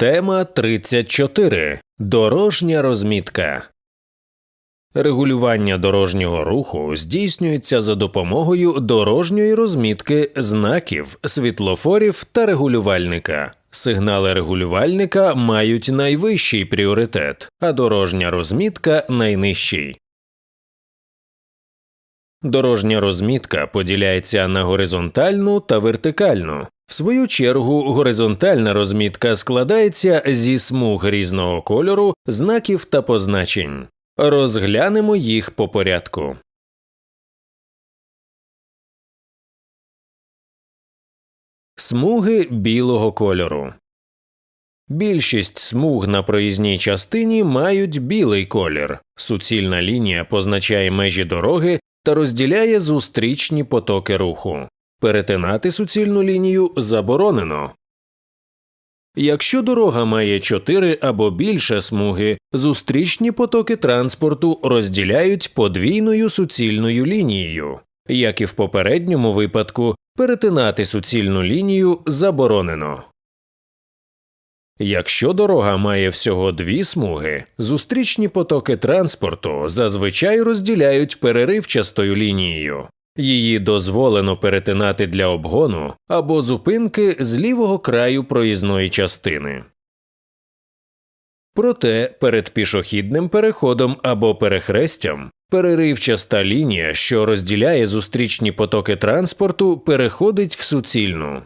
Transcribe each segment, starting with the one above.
Тема 34. Дорожня розмітка. Регулювання дорожнього руху здійснюється за допомогою дорожньої розмітки знаків, світлофорів та регулювальника. Сигнали регулювальника мають найвищий пріоритет, а дорожня розмітка найнижчий. Дорожня розмітка поділяється на горизонтальну та вертикальну. В свою чергу, горизонтальна розмітка складається зі смуг різного кольору, знаків та позначень. Розглянемо їх по порядку. Смуги білого кольору. Більшість смуг на проїзній частині мають білий колір. Суцільна лінія позначає межі дороги та розділяє зустрічні потоки руху. Перетинати суцільну лінію заборонено. Якщо дорога має 4 або більше смуги, зустрічні потоки транспорту розділяють подвійною суцільною лінією. Як і в попередньому випадку, перетинати суцільну лінію заборонено. Якщо дорога має всього дві смуги, зустрічні потоки транспорту зазвичай розділяють переривчастою лінією. Її дозволено перетинати для обгону або зупинки з лівого краю проїзної частини. Проте перед пішохідним переходом або перехрестям переривчаста лінія, що розділяє зустрічні потоки транспорту, переходить в суцільну.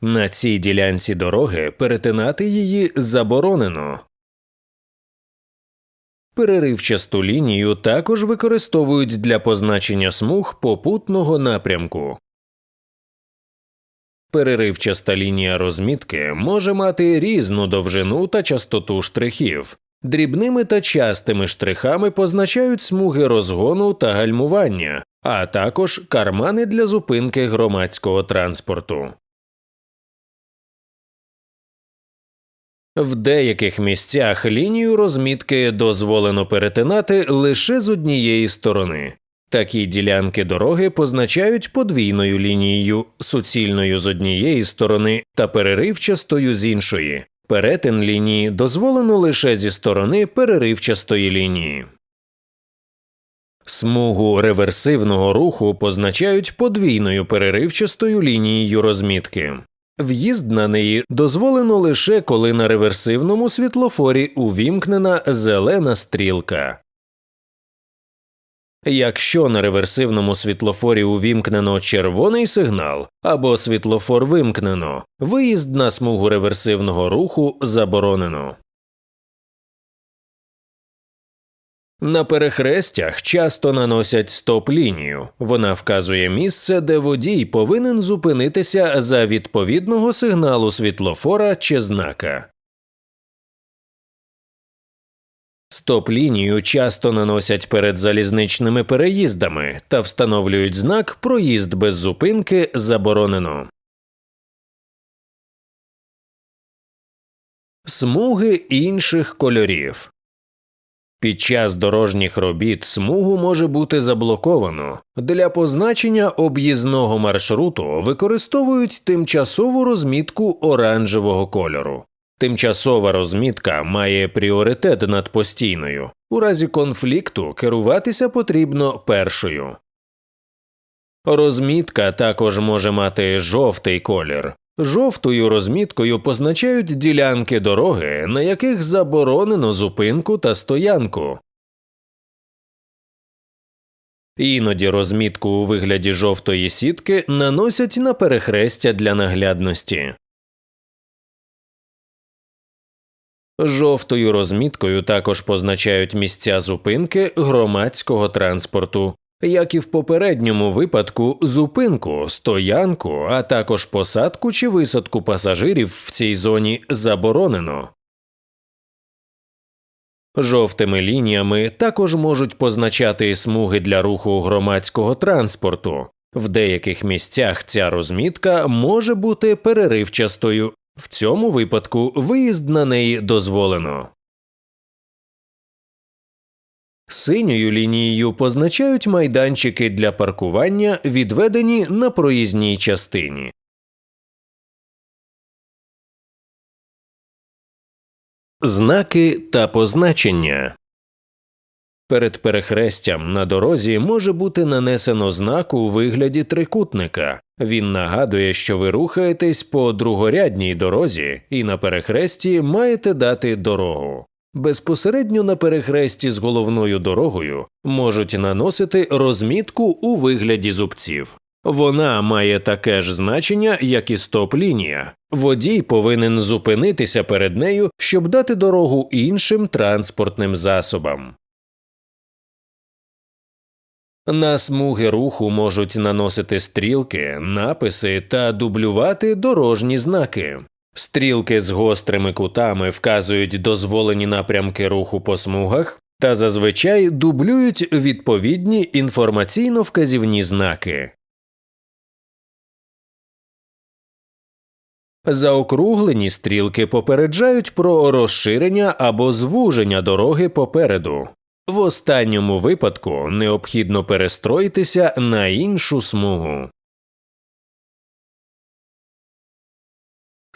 На цій ділянці дороги перетинати її заборонено. Переривчасту лінію також використовують для позначення смуг попутного напрямку. Переривчаста лінія розмітки може мати різну довжину та частоту штрихів. Дрібними та частими штрихами позначають смуги розгону та гальмування, а також кармани для зупинки громадського транспорту. В деяких місцях лінію розмітки дозволено перетинати лише з однієї сторони. Такі ділянки дороги позначають подвійною лінією, суцільною з однієї сторони та переривчастою з іншої. Перетин лінії дозволено лише зі сторони переривчастої лінії. Смугу реверсивного руху позначають подвійною переривчастою лінією розмітки. В'їзд на неї дозволено лише коли на реверсивному світлофорі увімкнена зелена стрілка. Якщо на реверсивному світлофорі увімкнено червоний сигнал або світлофор вимкнено, виїзд на смугу реверсивного руху заборонено. На перехрестях часто наносять стоп-лінію. Вона вказує місце, де водій повинен зупинитися за відповідного сигналу світлофора чи знака. Стоп-лінію часто наносять перед залізничними переїздами та встановлюють знак Проїзд без зупинки заборонено. Смуги інших кольорів. Під час дорожніх робіт смугу може бути заблоковано. Для позначення об'їзного маршруту використовують тимчасову розмітку оранжевого кольору. Тимчасова розмітка має пріоритет над постійною. У разі конфлікту керуватися потрібно першою. Розмітка також може мати жовтий колір. Жовтою розміткою позначають ділянки дороги, на яких заборонено зупинку та стоянку. Іноді розмітку у вигляді жовтої сітки наносять на перехрестя для наглядності. Жовтою розміткою також позначають місця зупинки громадського транспорту, як і в попередньому випадку, зупинку, стоянку, а також посадку чи висадку пасажирів в цій зоні заборонено. Жовтими лініями також можуть позначати смуги для руху громадського транспорту. В деяких місцях ця розмітка може бути переривчастою, в цьому випадку виїзд на неї дозволено. Синьою лінією позначають майданчики для паркування, відведені на проїзній частині. Знаки та позначення Перед перехрестям на дорозі може бути нанесено знак у вигляді трикутника. Він нагадує, що ви рухаєтесь по другорядній дорозі і на перехресті маєте дати дорогу. Безпосередньо на перехресті з головною дорогою можуть наносити розмітку у вигляді зубців. Вона має таке ж значення, як і стоп-лінія. Водій повинен зупинитися перед нею, щоб дати дорогу іншим транспортним засобам. На смуги руху можуть наносити стрілки, написи та дублювати дорожні знаки. Стрілки з гострими кутами вказують дозволені напрямки руху по смугах та зазвичай дублюють відповідні інформаційно-вказівні знаки. Заокруглені стрілки попереджають про розширення або звуження дороги попереду. В останньому випадку необхідно перестроїтися на іншу смугу.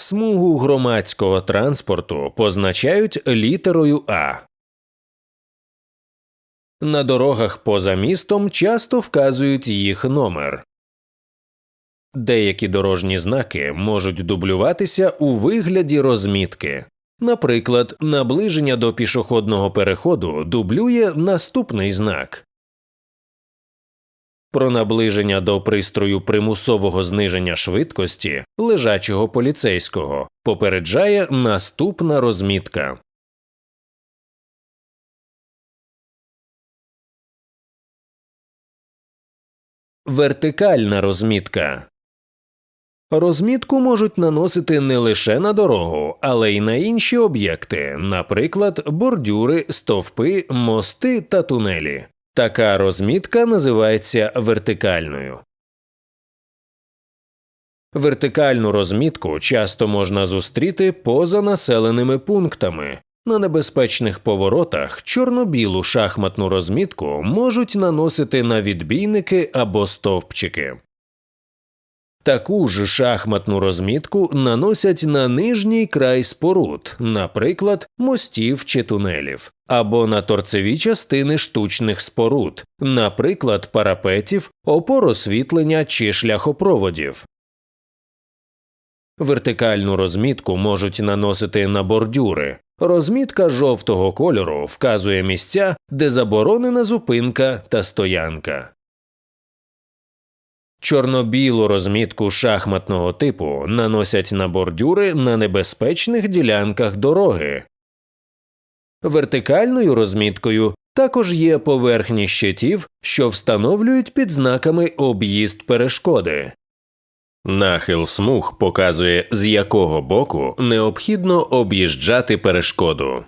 Смугу громадського транспорту позначають літерою А. На дорогах поза містом часто вказують їх номер. Деякі дорожні знаки можуть дублюватися у вигляді розмітки. Наприклад, наближення до пішохідного переходу дублює наступний знак. Про наближення до пристрою примусового зниження швидкості лежачого поліцейського попереджає наступна розмітка. Вертикальна розмітка Розмітку можуть наносити не лише на дорогу, але й на інші об'єкти, наприклад, бордюри, стовпи, мости та тунелі. Така розмітка називається вертикальною. Вертикальну розмітку часто можна зустріти поза населеними пунктами. На небезпечних поворотах чорно-білу шахматну розмітку можуть наносити на відбійники або стовпчики. Таку ж шахматну розмітку наносять на нижній край споруд, наприклад, мостів чи тунелів, або на торцеві частини штучних споруд, наприклад, парапетів, опор освітлення чи шляхопроводів. Вертикальну розмітку можуть наносити на бордюри. Розмітка жовтого кольору вказує місця, де заборонена зупинка та стоянка. Чорно-білу розмітку шахматного типу наносять на бордюри на небезпечних ділянках дороги. Вертикальною розміткою також є поверхні щитів, що встановлюють під знаками об'їзд перешкоди. Нахил смуг показує, з якого боку необхідно об'їжджати перешкоду.